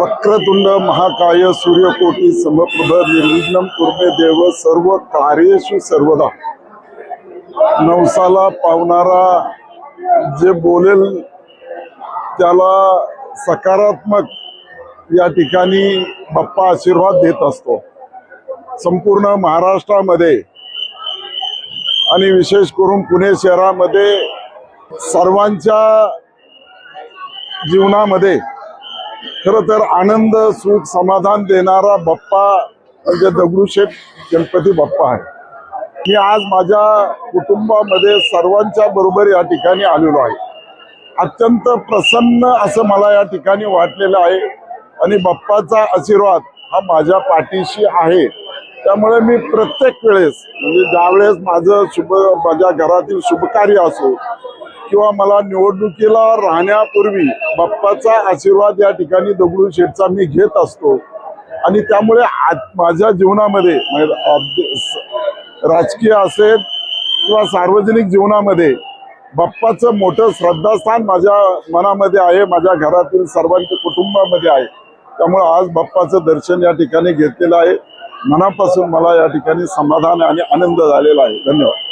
वक्रतुंड महाकाय सूर्यकोटी समप्रभ निर्विघ्न कुर्मे देव सर्व कार्येशु सर्वदा. नवसाला पावणारा जे बोलेल त्याला सकारात्मक या ठिकाणी बाप्पा आशीर्वाद देत असतो. संपूर्ण महाराष्ट्रामध्ये आणि विशेष करून पुणे शहरामध्ये सर्वांच्या जीवनामध्ये खर तर आनंद सुख समाधान देणारा बाप्पा म्हणजे दगडूशेठ गणपती बाप्पा आहे. मी आज माझ्या कुटुंबामध्ये सर्वांच्या बरोबर या ठिकाणी आलेलो आहे. अत्यंत प्रसन्न असं मला या ठिकाणी वाटलेलं आहे आणि बाप्पाचा आशीर्वाद हा माझ्या पाठीशी आहे. त्यामुळे मी प्रत्येक वेळेस म्हणजे ज्यावेळेस माझं शुभ माझ्या घरातील शुभकार्य असो किंवा मला निवडणुकीला राहण्यापूर्वी बाप्पाचा आशीर्वाद या ठिकाणी दगडू शेठचा मी घेत असतो. आणि त्यामुळे माझ्या जीवनामध्ये म्हणजे राजकीय असेल किंवा सार्वजनिक जीवनामध्ये बाप्पाचं मोठं श्रद्धास्थान माझ्या मनामध्ये आहे माझ्या घरातील सर्वांच्या कुटुंबामध्ये आहे. त्यामुळे आज बाप्पाचं दर्शन या ठिकाणी घेतलेलं आहे. मनापासून मला या ठिकाणी समाधान आणि आनंद झालेला आहे. धन्यवाद.